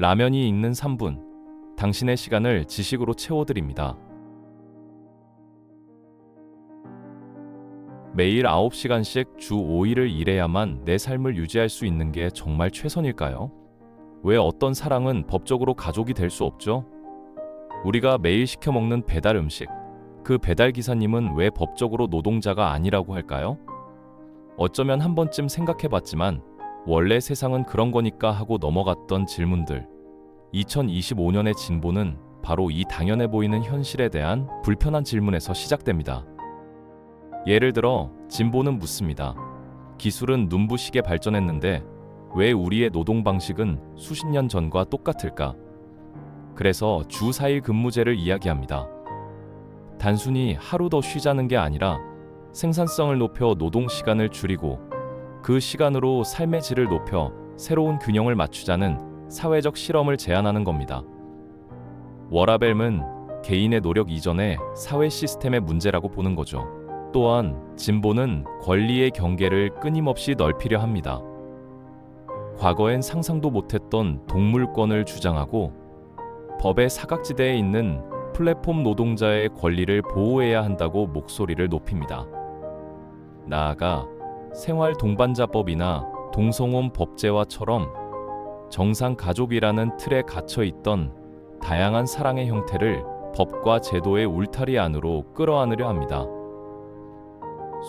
라면이 익는 3분. 당신의 시간을 지식으로 채워드립니다. 매일 9시간씩 주 5일을 일해야만 내 삶을 유지할 수 있는 게 정말 최선일까요? 왜 어떤 사랑은 법적으로 가족이 될 수 없죠? 우리가 매일 시켜 먹는 배달 음식, 그 배달 기사님은 왜 법적으로 노동자가 아니라고 할까요? 어쩌면 한 번쯤 생각해 봤지만 원래 세상은 그런 거니까 하고 넘어갔던 질문들. 2025년의 진보는 바로 이 당연해 보이는 현실에 대한 불편한 질문에서 시작됩니다. 예를 들어 진보는 묻습니다. 기술은 눈부시게 발전했는데 왜 우리의 노동 방식은 수십 년 전과 똑같을까? 그래서 주 4일 근무제를 이야기합니다. 단순히 하루 더 쉬자는 게 아니라 생산성을 높여 노동 시간을 줄이고 그 시간으로 삶의 질을 높여 새로운 균형을 맞추자는 사회적 실험을 제안하는 겁니다. 워라벨은 개인의 노력 이전에 사회 시스템의 문제라고 보는 거죠. 또한 진보는 권리의 경계를 끊임없이 넓히려 합니다. 과거엔 상상도 못했던 동물권을 주장하고 법의 사각지대에 있는 플랫폼 노동자의 권리를 보호해야 한다고 목소리를 높입니다. 나아가 생활 동반자법이나 동성혼 법제화처럼 정상 가족이라는 틀에 갇혀 있던 다양한 사랑의 형태를 법과 제도의 울타리 안으로 끌어안으려 합니다.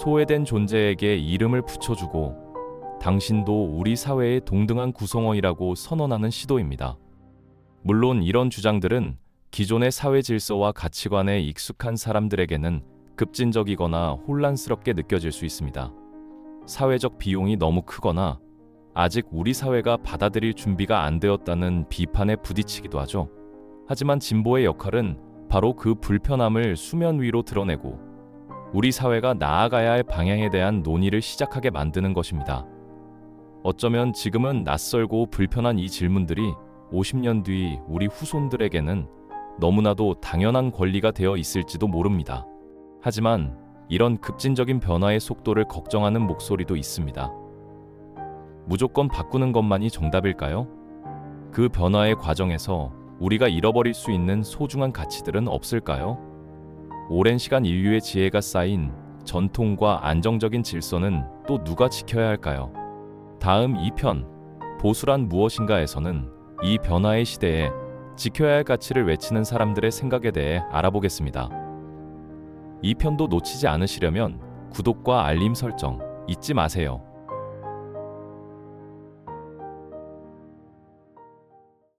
소외된 존재에게 이름을 붙여주고 당신도 우리 사회의 동등한 구성원이라고 선언하는 시도입니다. 물론 이런 주장들은 기존의 사회 질서와 가치관에 익숙한 사람들에게는 급진적이거나 혼란스럽게 느껴질 수 있습니다. 사회적 비용이 너무 크거나 아직 우리 사회가 받아들일 준비가 안 되었다는 비판에 부딪히기도 하죠. 하지만 진보의 역할은 바로 그 불편함을 수면 위로 드러내고 우리 사회가 나아가야 할 방향에 대한 논의를 시작하게 만드는 것입니다. 어쩌면 지금은 낯설고 불편한 이 질문들이 50년 뒤 우리 후손들에게는 너무나도 당연한 권리가 되어 있을지도 모릅니다. 하지만 이런 급진적인 변화의 속도를 걱정하는 목소리도 있습니다. 무조건 바꾸는 것만이 정답일까요? 그 변화의 과정에서 우리가 잃어버릴 수 있는 소중한 가치들은 없을까요? 오랜 시간 인류의 지혜가 쌓인 전통과 안정적인 질서는 또 누가 지켜야 할까요? 다음 2편 보수란 무엇인가에서는 이 변화의 시대에 지켜야 할 가치를 외치는 사람들의 생각에 대해 알아보겠습니다. 이 편도 놓치지 않으시려면 구독과 알림 설정 잊지 마세요.